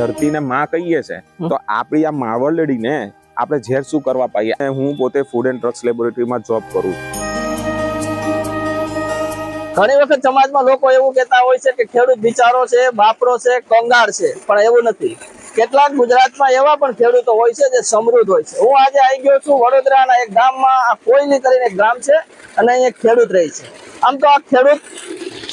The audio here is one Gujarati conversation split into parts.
ધરતીને માં કહીએ છે તો આપણી આ માવલડીને આપણે ઝેર શું કરવા પાઈએ? હું પોતે ફૂડ એન્ડ ડ્રગ્સ લેબોરેટરીમાં જોબ કરું. ઘણી વખત સમાજમાં લોકો એવું કહેતા હોય છે કે ખેડૂત બિચારો છે બાપરો છે કંગાળ છે પણ એવું નથી. કેટલાક ગુજરાતમાં એવા પણ ખેડૂતો હોય છે જે સમૃદ્ધ હોય છે. હું આજે આવી ગયો છું વડોદરાના એક ગામમાં આ કોયલી કરીને એક ગામ છે અને અહીંયા ખેડૂત રહે છે. આમ તો આ ખેડૂત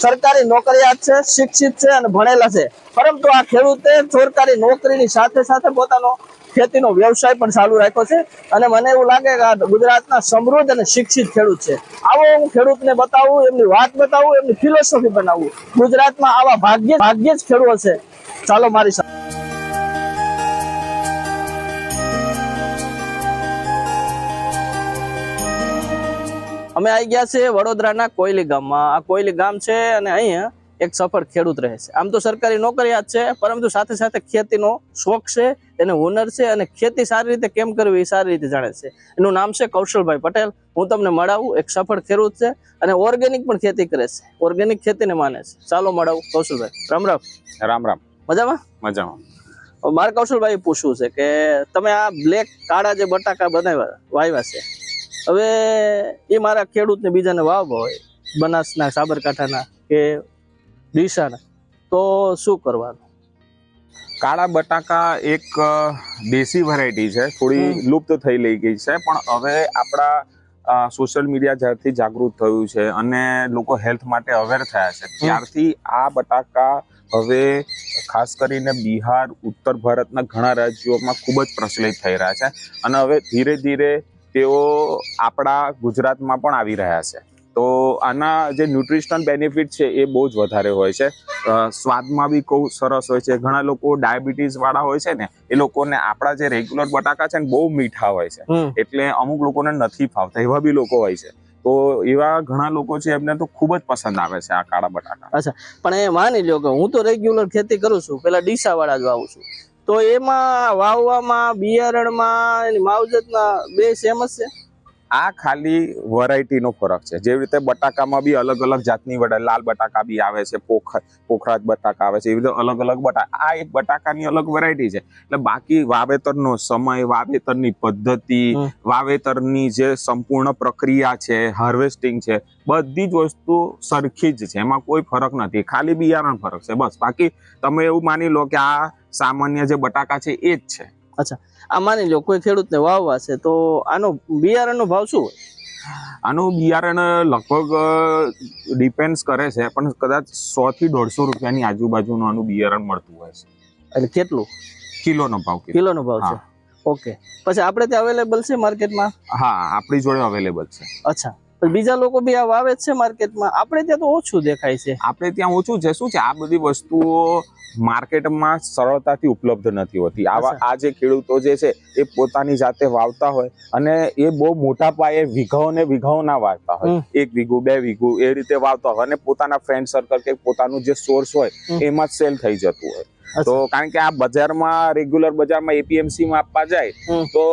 સરકારી નોકરિયાત છે, શિક્ષિત છે અને ભણેલા છે. પરંતુ આ ખેડૂતે સરકારી નોકરીની સાથે સાથે પોતાનો ખેતીનો વ્યવસાય પણ ચાલુ રાખ્યો છે અને મને એવું લાગે કે આ ગુજરાતના સમૃદ્ધ અને શિક્ષિત ખેડૂત છે. આવો હું ખેડૂતને બતાવું, એમની વાત બતાવું, એમની ફિલોસોફી બનાવું. ગુજરાતમાં આવા ભાગ્ય ભાગ્યે જ ખેડૂતો છે. ચાલો મારી સાથે અમે આવી ગયા છે વડોદરાના કોયલી ગામમાં. આ કોયલી ગામ છે અને અહીંયા એક સફળ ખેડૂત રહે છે. આમ તો સરકારી નોકરિયાત છે પરંતુ સાથે સાથે ખેતીનો શોખ છે એને હુનર છે અને ખેતી સારી રીતે કેમ કરવી એ સારી રીતે જાણે છે. એનું નામ છે કૌશલભાઈ પટેલ. હું તમને મળાવું એક સફળ ખેડૂત છે અને ઓર્ગેનિક પણ ખેતી કરે છે. ઓર્ગેનિક ખેતીને માને છે. ચાલો મળાવું કૌશલભાઈ. રામ રામ. રામ રામ. મજામાં? મજામાં. મારે કૌશલભાઈ પૂછવું છે કે તમે આ બ્લેક કાળા જે બટાકા બનાવ્યા વાવ્યા છે હવે એ મારા ખેડૂતને બીજાને વાવવા હોય બનાસના સાબરકાંઠાના કે ડીસાના તો શું કરવાનું? કાળા બટાકા એક દેશી વેરાયટી છે થોડી લુપ્ત થઈ લઈ ગઈ છે પણ હવે આપણા સોશિયલ મીડિયા જ્યારથી જાગૃત થયું છે અને લોકો હેલ્થ માટે અવેર થયા છે ત્યારથી આ બટાકા હવે ખાસ કરીને બિહાર ઉત્તર ભારતના ઘણા રાજ્યોમાં ખૂબ જ પ્રચલિત થઈ રહ્યા છે અને હવે ધીરે ધીરે તેઓ આપણા ગુજરાતમાં પણ આવી રહ્યા છે. તો આના જે ન્યુટ્રિશનલ બેનિફિટ છે એ બહુ જ વધારે હોય છે. સ્વાદમાં બી બહુ સરસ હોય છે. ઘણા લોકો ડાયાબિટીસ વાળા હોય છે ને એ લોકોને આપણા જે રેગ્યુલર બટાકા છે ને બહુ મીઠા હોય છે. એટલે અમુક લોકોને નથી ફાવતા એવા બી લોકો હોય છે. તો એવા ઘણા લોકો છે એમને તો ખૂબ જ પસંદ આવે છે આ કાળા બટાકા. પણ એ માની લો કે હું તો રેગ્યુલર ખેતી કરું છું પેલા ડીસા વાળા જ વાવું છું. તો એમાં વાવવામાં બિયારણમાં એની માવજતના બે સેમ જ છે? આ ખાલી વેરાયટીનો ફરક છે. જેવી રીતે બટાકામાં બી અલગ અલગ જાતની લાલ બટાકા બી આવે છે પોખર પોખરાજ બટાકા આવે છે એવી રીતે અલગ અલગ બટાકા આ એક બટાકાની અલગ વેરાયટી છે. એટલે બાકી વાવેતરનો સમય વાવેતરની પદ્ધતિ. વાવેતરની જે સંપૂર્ણ પ્રક્રિયા છે હાર્વેસ્ટિંગ છે બધી જ વસ્તુ સરખી જ છે. એમાં કોઈ ફરક નથી. ખાલી બિયારણ ફરક છે. બસ. બાકી તમે એવું માની લો કે આ સામાન્ય જે બટાકા છે એ જ છે. અચ્છા. આ માની લો કોઈ ખેડૂતને વાવવા છે તો આનો બિયારણનો ભાવ શું હોય? આનું બિયારણ લગભગ ડિપેન્ડ કરે છે પણ કદાચ સો થી દોઢસો રૂપિયાની આજુબાજુનું આનું બિયારણ મળતું હોય છે. એટલે કેટલું? કિલોનો ભાવ કિલોનો ભાવ છે. ઓકે. પછી આપણે ત્યાં અવેલેબલ છે માર્કેટમાં હા આપણી જોડે અવેલેબલ છે. અચ્છા. પણ બીજા લોકો બી આ વાવે છે માર્કેટમાં. આપણે ત્યાં તો ઓછું દેખાય છે. આપણે ત્યાં ઓછું છે. શું છે? આ બધી વસ્તુઓ માર્કેટમાં સરળતાથી ઉપલબ્ધ નથી હોતી. આવા આ જે ખેડૂતો જે છે એ પોતાની જાતે વાવતા હોય અને એ બહુ મોટા પાયે વીઘાઓ ને વીઘાઓ ના વાવતા હોય. એક વીઘું બે વીઘું એ રીતે વાવતા હોય અને પોતાના ફ્રેન્ડ સર્કલ કે પોતાનું જે સોર્સ હોય એમાં જ સેલ થઈ જતું હોય. તો કારણ કે આ બજારમાં રેગ્યુલર બજારમાં એપીએમસી માં આપવા જાય તો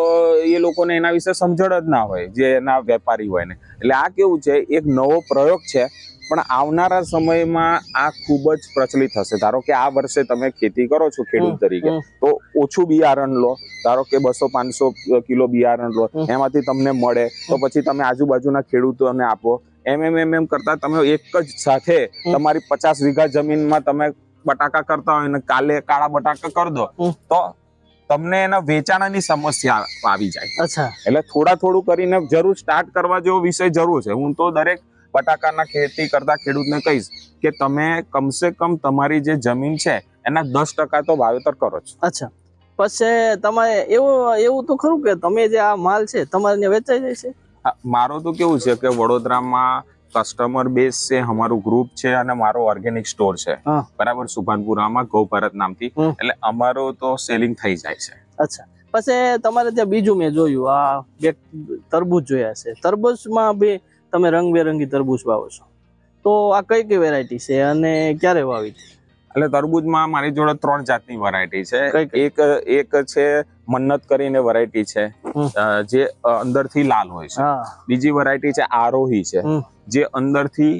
એ લોકોને એના વિશે સમજણ જ ના હોય જે એના વેપારી હોય ને. એટલે આ કેવું છે એક નવો પ્રયોગ છે પણ આવનારા સમયમાં આ ખૂબ જ પ્રચલિત હશે. ધારો કે આ વર્ષે તમે ખેતી કરો છો ખેડૂત તરીકે તો ઓછું બિયારણ લો. ધારો કે બસો પાંચસો કિલો બિયારણ લો એમાંથી તમને મળે તો પછી તમે આજુબાજુના ખેડૂતોને આપો. એમ એમ એમ એમ કરતા તમે એક જ સાથે તમારી પચાસ વીઘા જમીનમાં તમે બટાકા કરતા હોય ને કાલે કાળા બટાકા કરી દો. તો તમને એના વેચાણની સમસ્યા આવી જાય. અચ્છા. એટલે થોડા થોડું કરીને જરૂર સ્ટાર્ટ કરવા જેવો વિષય જરૂર છે. હું તો દરેક બટાકાના ખેતી કરતા ખેડૂતને કહીશ કે તમે કમસે કમ તમારી જે જમીન છે એના દસ ટકા તો વાવેતર કરો છો અચ્છા. પછી તમારે એવું એવું તો ખરું કે તમે જે આ માલ છે તમારે વેચાઈ જાય છે? મારો તો કેવું છે કે વડોદરામાં કસ્ટમર બેઝ છે અમારું ગ્રુપ છે અને મારો ઓર્ગેનિક સ્ટોર છે. બરાબર સુભાનપુરામાં ગૌ ભારત નામથી. એટલે અમારો તો સેલિંગ થઈ જાય છે. અચ્છા. પછી તમારે ત્યાં બીજું મેં જોયું આ બે તરબૂચ જોયા છે. તરબૂચમાં બી તમે રંગબેરંગી તરબૂચ વાવો છો. તો આ કઈ કઈ વેરાયટી છે અને ક્યારે વાવી હતી? એટલે તરબૂજમાં મારી જોડે ત્રણ જાતની વેરાયટી છે? એક એક છે મન્નત કરીને વેરાયટી છે જે અંદરથી લાલ હોય છે બીજી વેરાયટી છે આરોહી છે. જે અંદરથી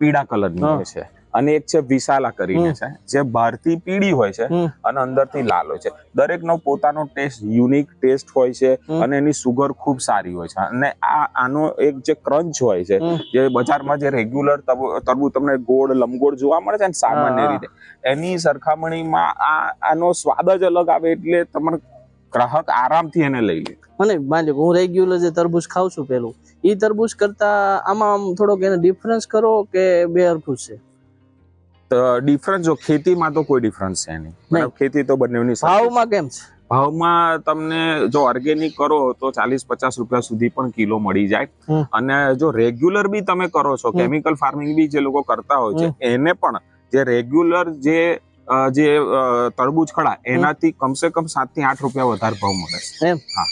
પીળા કલરની. હોય છે અને એક છે વિશાલા કરીને છે જે બહારથી પીળી હોય છે. અને અંદરથી લાલ હોય છે. દરેકનો પોતાનો ટેસ્ટ યુનિક ટેસ્ટ હોય છે અને એની સુગર ખૂબ સારી હોય છે. અને આ આનો એક જે ક્રંચ હોય છે જે બજારમાં જે રેગ્યુલર તરબૂચ તમને ગોળ લંબગોળ જોવા મળે છે ને સામાન્ય રીતે એની સરખામણીમાં આ આનો સ્વાદ જ અલગ આવે એટલે તમને ગ્રાહક આરામથી એને લઈ લે. મને માલિક હું રેગ્યુલર જે તરબૂચ ખાઉં છું પેલું એ તરબૂચ કરતા આમાં આમ થોડોક એને ડિફરન્સ કરો કે બે હરખું છે? ડિફરન્સ જો ખેતીમાં તો કોઈ ડિફરન્સ છે નહીં? ખેતી તો બંનેની ભાવમાં કેમ છે? ભાવમાં તમને જો ઓર્ગેનિક કરો તો ચાલીસ પચાસ રૂપિયા સુધી પણ કિલો મળી જાય. અને જો રેગ્યુલર બી તમે કરો છો કેમિકલ ફાર્મિંગ બી જે લોકો કરતા હોય છે એને પણ જે રેગ્યુલર જે જે તરબૂચ ખડા એનાથી કમસે કમ સાતથી આઠ રૂપિયા વધારે ભાવ મળે છે. હા.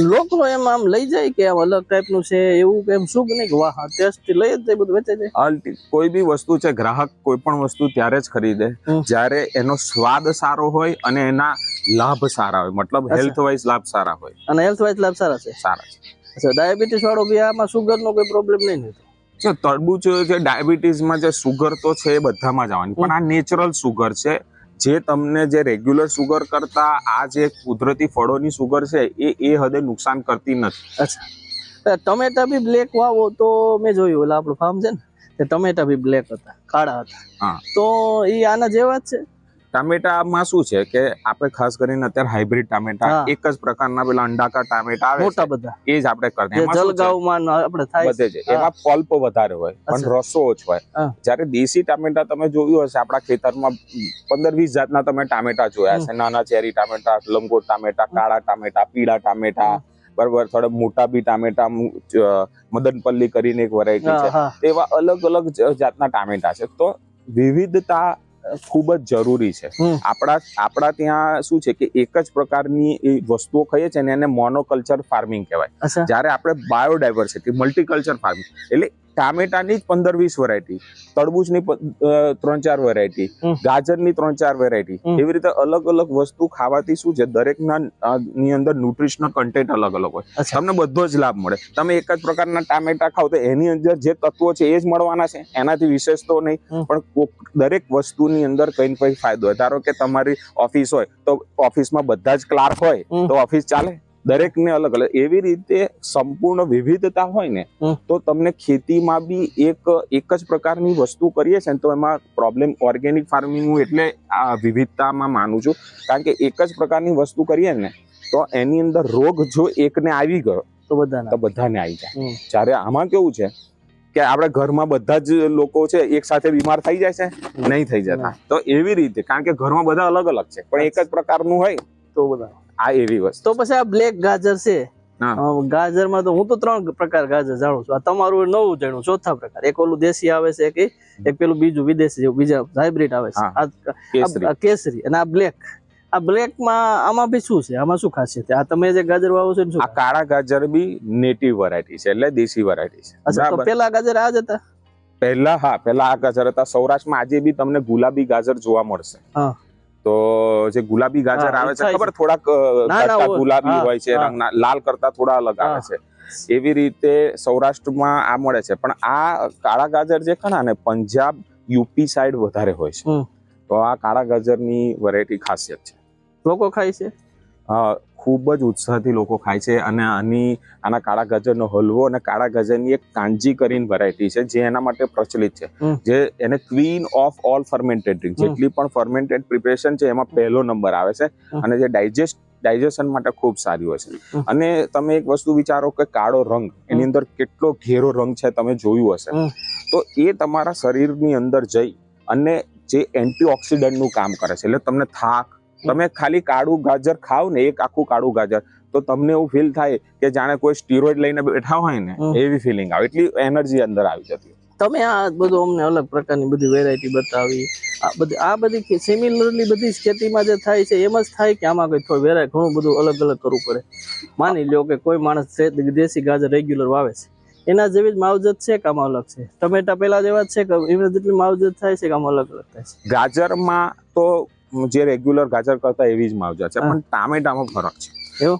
લોકો એમ આમ લઈ જાય કે આમ અલગ ટાઈપનું છે એવું કે એમ શું કે નહીં કે વાહ ટેસ્ટ લઈ જ જાય બધું વેચાઈ જાય. કોઈ બી વસ્તુ છે ગ્રાહક કોઈ પણ વસ્તુ ત્યારે જ ખરીદે. જ્યારે એનો સ્વાદ સારો હોય અને એના લાભ સારા હોય મતલબ. હેલ્થ વાઇઝ લાભ સારા હોય. અને હેલ્થ વાઇઝ લાભ સારા છે? સારા છે. અચ્છા ડાયાબિટીસ વાળો બી આમાં સુગરનો કોઈ પ્રોબ્લેમ નહીં ને જો તરબૂચ જે ડાયાબિટીસમાં જે સુગર તો છે એ બધામાં જ આવવાની. પણ આ નેચરલ સુગર છે જે તમને જે રેગ્યુલર સુગર કરતા આ જે કુદરતી ફળોની સુગર છે એ એ હદે નુકસાન કરતી નથી. અચ્છા. ટમેટા બી બ્લેક વાવો તો મેં જોયું એટલે આપણું ફાર્મ છે ને ટમેટા બી બ્લેક હતા કાળા હતા. હા. તો એ આના જેવા જ છે? ટામેટામાં શું છે કે આપણે ખાસ કરીને અત્યારે હાઇબ્રિડ ટામેટા એક જ પ્રકારના પેલા અંડાકાર ટામેટા આવે મોટા બધા. એ જ આપણે કરીએ? જલગાંવમાં આપણે થાય બધે છે. એમાં પલ્પ વધારે હોય પણ રસો ઓછો હોય. જ્યારે દેશી ટામેટા તમે જોયું હશે આપણા ખેતરમાં પંદર વીસ જાતના તમે ટામેટા જોયા હશે. નાના ચેરી ટામેટા લંગોટ ટામેટા કાળા ટામેટા પીળા ટામેટા બરોબર થોડા મોટા બી ટામેટા મદનપલ્લી કરીને એક વેરાયટી છે. એવા અલગ અલગ જાતના ટામેટા છે. તો વિવિધતા ખૂબ જ જરૂરી છે. આપણા આપણા ત્યાં શું છે કે એક જ પ્રકારની એ વસ્તુઓ ખાઈએ છીએ ને એને મોનોકલ્ચર ફાર્મિંગ કહેવાય. જ્યારે આપણે બાયોડાયવર્સિટી મલ્ટીકલ્ચર ફાર્મિંગ એટલે ટામેટાની જ પંદર વીસ વેરાયટી તડબૂચની ત્રણ ચાર વેરાયટી. ગાજરની ત્રણ ચાર વેરાયટી એવી રીતે અલગ અલગ વસ્તુ ખાવાથી શું છે? દરેકના ની અંદર ન્યુટ્રિશનલ કન્ટેન્ટ અલગ અલગ હોય. તમને બધો જ લાભ મળે. તમે એક જ પ્રકારના ટામેટા ખાવ તો એની અંદર જે તત્વો છે એ જ મળવાના છે. એનાથી વિશેષ તો નહીં. પણ દરેક વસ્તુની અંદર કંઈ ને કંઈ ફાયદો હોય. ધારો કે તમારી ઓફિસ હોય તો ઓફિસમાં બધા જ ક્લાર્ક હોય તો ઓફિસ ચાલે? દરેકને અલગ અલગ. એવી રીતે સંપૂર્ણ વિવિધતા હોય ને તો તમને ખેતીમાં બી એક એક જ પ્રકારની વસ્તુ કરીએ છે તો એમાં પ્રોબ્લેમ ઓર્ગેનિક ફાર્મિંગ હું એટલે આ વિવિધતામાં માનું છું. કારણ કે એક જ પ્રકારની વસ્તુ કરીએ ને તો એની અંદર રોગ જો એકને આવી ગયો તો બધાને. તો બધાને આવી જાય. જ્યારે આમાં કેવું છે કે આપણે ઘરમાં બધા જ લોકો છે એક સાથે બીમાર થઈ જાય છે નહીં થઈ જતા. તો એવી રીતે કારણ કે ઘરમાં બધા અલગ અલગ છે પણ એક જ પ્રકારનું હોય. તો બધા આ એવી વસ્તુ. તો પછી આ બ્લેક ગાજર છે. ગાજરમાં તો હું તો ત્રણ પ્રકાર ગાજર જાણું છું. આ તમારું નવું જાણું ચોથા પ્રકાર. એક ઓલું દેશી આવે છે કે એક પેલું બીજું વિદેશી જેવું બીજા હાઇબ્રિડ આવે છે. આ કેસરી. અને આ બ્લેક આ બ્લેકમાં આમાં બી શું છે? આમાં શું ખાસિયત છે? આ તમે જે ગાજર વાવો છો આ કાળા ગાજર બી નેટિવ વેરાયટી છે એટલે દેશી વેરાયટી છે. અચ્છા તો પેલા ગાજર આ જ હતા? પહેલા હા પહેલા આ ગાજર હતા. સૌરાષ્ટ્રમાં આજે બી તમને ગુલાબી ગાજર જોવા મળશે. હા. તો જે ગુલાબી ગાજર આવે છે ખબર? થોડાક. ગુલાબી હોય છે રંગના લાલ કરતા થોડા અલગ આવે છે. એવી રીતે સૌરાષ્ટ્રમાં આ મળે છે. પણ આ કાળા ગાજર જે ખરા ને પંજાબ યુપી સાઈડ વધારે હોય છે. તો આ કાળા ગાજરની વેરાયટી ખાસિયત છે. લોકો ખાય છે? અ, ખૂબ જ ઉત્સાહથી લોકો ખાય છે અને આની આના કાળા ગાજરનો હલવો અને કાળા ગાજરની એક કાંજી કરીને વેરાયટી છે જે એના માટે પ્રચલિત છે. જે એને queen of all fermented drink જેટલી પણ ફર્મેન્ટેડ પ્રિપરેશન છે એમાં પહેલો નંબર આવે છે અને જે ડાયજેસ્ટ ડાયજેશન માટે ખૂબ સારી હોય છે. અને તમે એક વસ્તુ વિચારો કે કાળો રંગ એની અંદર કેટલો ઘેરો રંગ છે તમે જોયું હશે. તો એ તમારા શરીરની અંદર જઈ અને જે એન્ટીઓક્સિડન્ટનું કામ કરે છે. એટલે તમને થાક તમે ખાલી કાળું ગાજર ખાવ ને એક આખું કાળું ગાજર તો તમને એવું ફીલ થાય કે જાણે કોઈ સ્ટીરોઇડ લઈને બેઠા હોય ને એવી ફિલિંગ આવે. એટલી એનર્જી અંદર આવી જતી તમે આ બધું અમને અલગ પ્રકારની બધી વેરાયટી બતાવી. આ બધી આ બધી સિમિલરલી બધી ખેતીમાં જે થાય છે એમ જ થાય કે આમાં કોઈ થોડી વેરાય ઘણું બધું અલગ અલગ કરવું પડે. માની લ્યો કે કોઈ માણસ દેશી ગાજર રેગ્યુલર વાવે છે. એના જેવી જ માવજત છે કે આમાં અલગ છે? ટમેટા પેલા જેવા છે કે એમને જેટલી માવજત થાય છે કે આમાં અલગ અલગ થાય છે? ગાજરમાં તો જે રેગ્યુલર ગાજર કરતા એવી જ માવજત છે. પણ ટામેટામાં ફરક છે.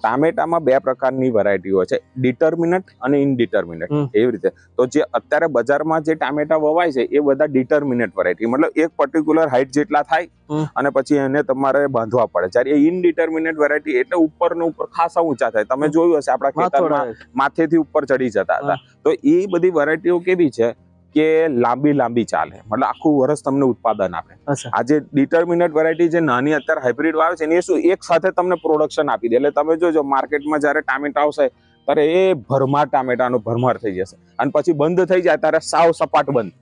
ટામેટામાં બે પ્રકારની વેરાયટી હોય છે. ડિટર્મિનન્ટ અને ઇનડિટર્મિનન્ટ એવી રીતે. તો જે અત્યારે બજારમાં જે ટામેટા વવાય છે એ બધા ડિટર્મિનન્ટ વેરાયટી મતલબ એક પર્ટિક્યુલર હાઇટ જેટલા થાય અને પછી એને તમારે બાંધવા પડે. જ્યારે એ ઇનડિટર્મિનન્ટ વેરાયટી એટલે ઉપર ને ઉપર ખાસા ઊંચા થાય. તમે જોયું હશે આપણા ખેતરમાં માથેથી ઉપર ચડી જતા હતા. તો એ બધી વેરાયટીઓ કેવી છે? કે લાંબી લાંબી ચાલે મતલબ આખું વર્ષ તમને ઉત્પાદન આપે. આજે ડિટર્મિનેટ વેરાયટી જે નાની અત્યારે હાઇબ્રિડ આવે છે એ શું એક સાથે તમને પ્રોડક્શન આપી દે. એટલે તમે જોજો માર્કેટમાં જ્યારે ટામેટા આવશે ત્યારે એ ભરમાર ટામેટાનો ભરમાર થઈ જશે. અને પછી બંધ થઈ જાય ત્યારે સાવ સપાટ બંધ.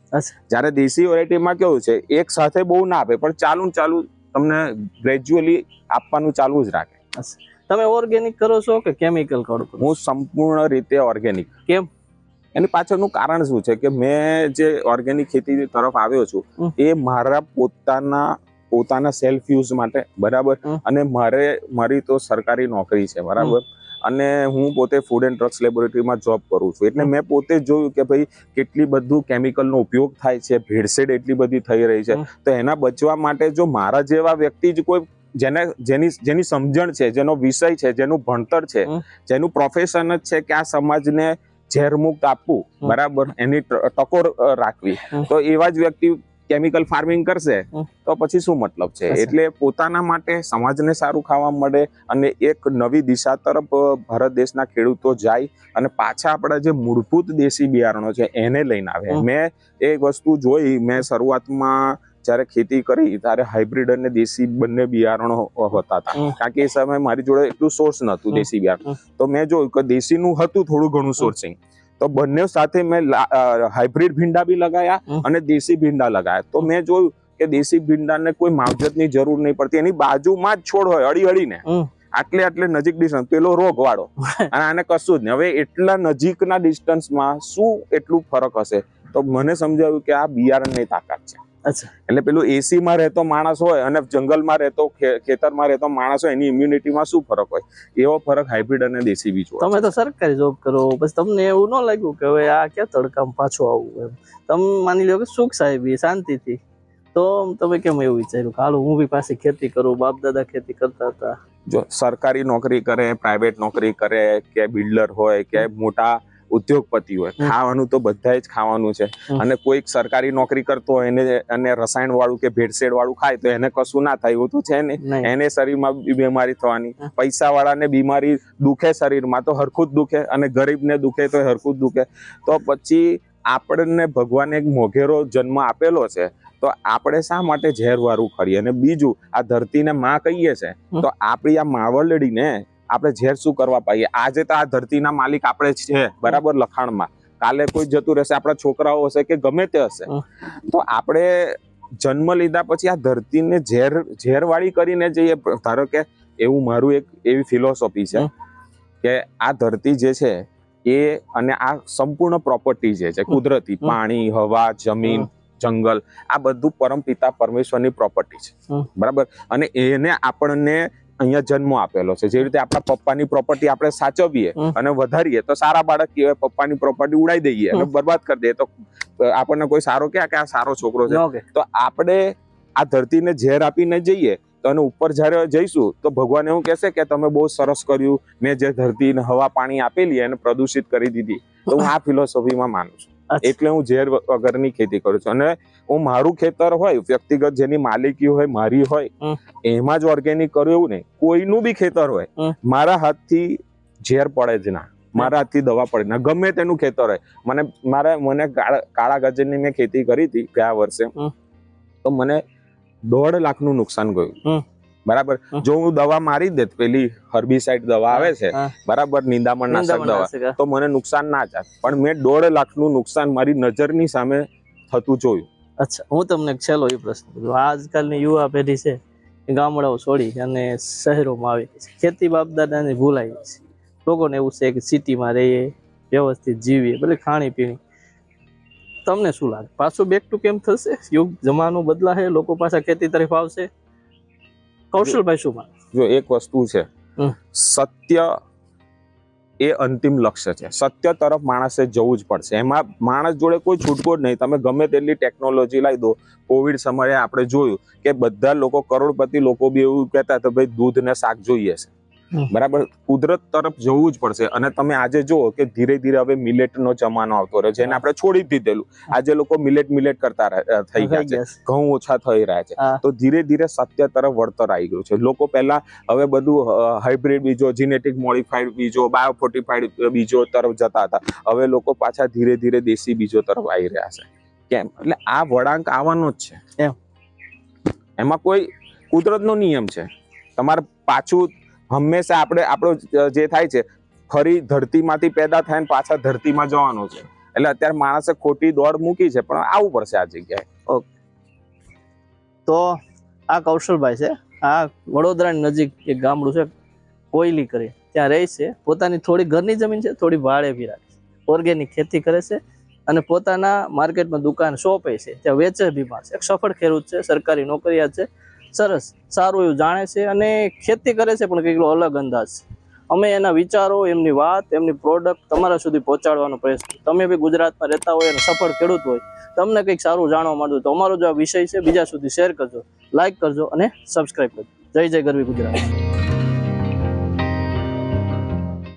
જ્યારે દેશી વેરાયટીમાં કેવું છે એક સાથે બહુ ના આપે પણ ચાલુ ચાલુ તમને ગ્રેજ્યુઅલી આપવાનું ચાલુ જ રાખે. તમે ઓર્ગેનિક કરો છો કે કેમિકલ કરો હું સંપૂર્ણ રીતે ઓર્ગેનિક કેમ? એની પાછળનું કારણ શું છે કે મેં જે ઓર્ગેનિક ખેતી તરફ આવ્યો છું એ મારા પોતાના પોતાના સેલ્ફ યુઝ માટે બરાબર? અને મારે મારી તો સરકારી નોકરી છે બરાબર? અને હું પોતે ફૂડ એન્ડ ડ્રગ્સ લેબોરેટરીમાં જોબ કરું છું. એટલે મેં પોતે જોયું કે ભાઈ કેટલી બધું કેમિકલનો ઉપયોગ થાય છે ભેળસેળ એટલી બધી થઈ રહી છે. તો એના બચવા માટે જો મારા જેવા વ્યક્તિ જ કોઈ જેને જેની જેની સમજણ છે જેનો વિષય છે જેનું ભણતર છે જેનું પ્રોફેશન જ છે કે આ સમાજને ઝેરમુક્ત આપવું બરાબર? એની ટકોર રાખવી. તો એવા જ વ્યક્તિ કેમિકલ ફાર્મિંગ કરશે તો પછી શું મતલબ છે? એટલે પોતાના માટે સમાજને સારું ખાવા મળે અને એક નવી દિશા તરફ ભારત દેશના ખેડૂતો જાય અને પાછા આપણા જે મૂળભૂત દેશી બિયારણો છે એને લઈને આવે. મેં એક વસ્તુ જોઈ મેં શરૂઆતમાં જ્યારે ખેતી કરી ત્યારે હાઇબ્રિડ અને દેશી બંને બિયારણો હોતા હતા. કારણ કે એ સમયે મારી જોડે એટલું સોર્સ નહોતું દેશી બિયારણ. તો મેં જોયું કે દેશીનું હતું થોડું ઘણું સોર્સિંગ તો બંને સાથે મેં હાઇબ્રિડ ભીંડા બી લગાયા અને દેશી ભીંડા લગાયા. તો મેં જોયું કે દેશી ભીંડાને કોઈ માવજતની જરૂર નહીં પડતી. એની બાજુમાં જ છોડ હોય અડી અડીને. આટલે આટલે નજીક ડિસ્ટન્સ પેલો રોગ વાળો અને આને કશું જ નહીં. હવે એટલા નજીકના ડિસ્ટન્સમાં શું એટલું ફરક હશે? તો મને સમજાવ્યું કે આ બિયારણની તાકાત છે. એટલે પેલું એસીમાં રહેતો માણસ હોય અને જંગલમાં રહેતો ખેતરમાં રહેતો માણસ હોય એની ઇમ્યુનિટીમાં શું ફરક હોય? એવો ફરક હાઇબ્રિડ અને દેશી બીજ હોય. તમે તો સરકારી જોબ કરો પછી તમને એવું ન લાગ્યું કે હવે આ ક્યાં તડકામાં પાછું આવવું એમ? તમે માની લો કે સુખ સાહેબી શાંતિથી. તો તમે કેમ એવું વિચાર્યું? કે હાલો હું બી પાસે ખેતી કરું બાપ દાદા ખેતી કરતા હતા. જો સરકારી નોકરી કરે પ્રાઇવેટ નોકરી કરે કે બિલ્ડર હોય કે મોટા ઉદ્યોગપતિ હોય. ખાવાનું તો બધા જ ખાવાનું છે. અને કોઈક સરકારી નોકરી કરતો હોય એને અને રસાયણ વાળું કે ભેળસેળ વાળું ખાય તો એને કશું ના થાય. એવું તો છે ને. એને શરીરમાં બીમારી થવાની. પૈસા વાળાને બીમારી દુખે શરીરમાં તો હરખું જ દુખે. અને ગરીબને દુખે તો હરખું જ દુખે. તો પછી આપણને ભગવાને એક મોઘેરો જન્મ આપેલો છે તો આપણે શા માટે ઝેર વાળું ખરીએ? અને બીજું આ ધરતીને માં કહીએ છે તો આપણી આ માવલડીને આપણે ઝેર શું કરવા પાઈએ? આજે તો આ ધરતીના માલિક આપણે છે બરાબર લખાણમાં. કાલે કોઈ જતું રહેશે આપણા છોકરાઓ હશે કે ગમે તે હશે. તો આપણે જન્મ લીધા પછી આ ધરતીને ઝેર ઝેરવાળી કરીને જઈએ ધારો કે એવું મારું એક એવી ફિલોસોફી છે કે આ ધરતી જે છે એ અને આ સંપૂર્ણ પ્રોપર્ટી જે છે કુદરતી પાણી હવા જમીન જંગલ આ બધું પરમપિતા પરમેશ્વરની પ્રોપર્ટી છે. બરાબર? અને એને આપણને અહીંયા જન્મ આપેલો છે. જે રીતે આપણા પપ્પાની પ્રોપર્ટી આપણે સાચવીએ અને વધારીએ તો સારા બાળક કહેવાય પપ્પાની પ્રોપર્ટી ઉડાઈ દઈએ અને બરબાદ કરી દઈએ. તો આપણને કોઈ સારો કે આ સારો છોકરો છે. તો આપણે આ ધરતીને ઝેર આપીને જઈએ તો અને ઉપર જ્યારે જઈશું તો ભગવાન એવું કહેશે કે તમે બહુ સરસ કર્યું મેં જે ધરતીને હવા પાણી આપેલી એને પ્રદૂષિત કરી દીધી. તો હું આ ફિલોસોફીમાં માનું છું. એટલે હું ઝેર વગરની ખેતી કરું છું. અને હું મારું ખેતર હોય વ્યક્તિગત જેની માલિકી હોય મારી હોય એમાં જ ઓર્ગેનિક કરું એવું નહીં. કોઈનું બી ખેતર હોય. મારા હાથથી ઝેર પડે જ ના. મારા હાથથી દવા પડે ના. ગમે તેનું ખેતર હોય. મને મારે મને કાળા કાળા ગાજરની મેં ખેતી કરી હતી ગયા વર્ષે. તો મને દોઢ લાખનું નુકસાન ગયું. બરાબર? જો હું દવા મારી દેત પેલી હર્બીસાઇડ દવા આવે છે બરાબર? નિંદામણ નાશક દવા. તો મને નુકસાન ના જાત પણ મેં દોઢ લાખનું નુકસાન મારી નજરની સામે થતું જોયું. અચ્છા હું તમને છેલ્લો એ પ્રશ્ન આજકાલની યુવા પેઢી છે ગામડાઓ છોડી અને શહેરોમાં આવી છે. ખેતી બાપદાદાને ભૂલાઈ છે. લોકોને એવું છે કે સિટીમાં રહીએ વ્યવસ્થિત જીવીએ ભલે ખાણી પીણી. તમને શું લાગે? પાછું બેક ટુ કેમ થશે? યુગ જમાનો બદલાશે લોકો પાછા ખેતી તરફ આવશે? કૌશલભાઈ શું જો એક વસ્તુ છે સત્ય એ અંતિમ લક્ષ્ય છે. સત્ય તરફ માણસે જવું જ પડશે. એમાં માણસ જોડે કોઈ છૂટકો જ નહીં. તમે ગમે તેટલી ટેકનોલોજી લાવી દો કોવિડ સમયે આપણે જોયું કે બધા લોકો કરોડપતિ લોકો બી એવું કહેતા તો ભાઈ દૂધ ને શાક જોઈએ છે. બરાબર? કુદરત તરફ જવું જ પડશે. અને તમે આજે જુઓ કે ધીરે ધીરે હવે મિલેટ નો જમાનો આવતો રહ્યો છે. એને આપણે છોડી દીધેલું. આજે લોકો મિલેટ મિલેટ કરતા થઈ ગયા છે. ઘઉં ઓછા થઈ રહ્યા છે. તો ધીરે ધીરે સત્ય તરફ વળતર આવી ગયું છે. લોકો પહેલા હવે બધું હાઇબ્રિડ બીજો જીનેટિક મોડિફાઈડ બીજો બાયોફોર્ટિફાઈડ બીજો તરફ જતા હતા. હવે લોકો પાછા ધીરે ધીરે દેશી બીજો તરફ આવી રહ્યા છે. કેમ? એટલે આ વળાંક આવવાનો જ છે. એમાં કોઈ કુદરતનો નિયમ છે. તમારે પાછું હંમેશા આપણે, આપણો જે થાય છે, ફરી ધરતીમાંથી પેદા થાય પાછા ધરતીમાં જવાનું છે. એટલે અત્યારે માણસે ખોટી દોડ મૂકી છે, પણ આવવું પડશે આ જગ્યાએ. તો આ કૌશલભાઈ છે, આ વડોદરાની નજીક એક ગામડું છે, કોયલી કરી. ત્યાં રહે છે, પોતાની થોડી ઘરની જમીન છે, થોડી ભાડે બી રાખે છે. ઓર્ગેનિક ખેતી કરે છે અને પોતાના માર્કેટમાં દુકાન શોપે છે, ત્યાં વેચે બી પાસે એક સફળ ખેડૂત છે, સરકારી નોકરિયાત છે સરસ, સારું એવું જાણે છે અને ખેતી કરે છે, પણ કેટલો અલગ અંદાજ અમે એના વિચારો, એમની વાત, એમની પ્રોડક્ટ તમારા સુધી પહોંચાડવાનો પ્રયત્ન. તમે બી ગુજરાતમાં રહેતા હોય અને સફળ ખેડૂત હોય, તમને કંઈક સારું જાણવા માંડું તો અમારો જો આ વિષય છે. બીજા સુધી શેર કરજો લાઇક કરજો અને સબસ્ક્રાઈબ કરજો. જય જય ગરવી ગુજરાત.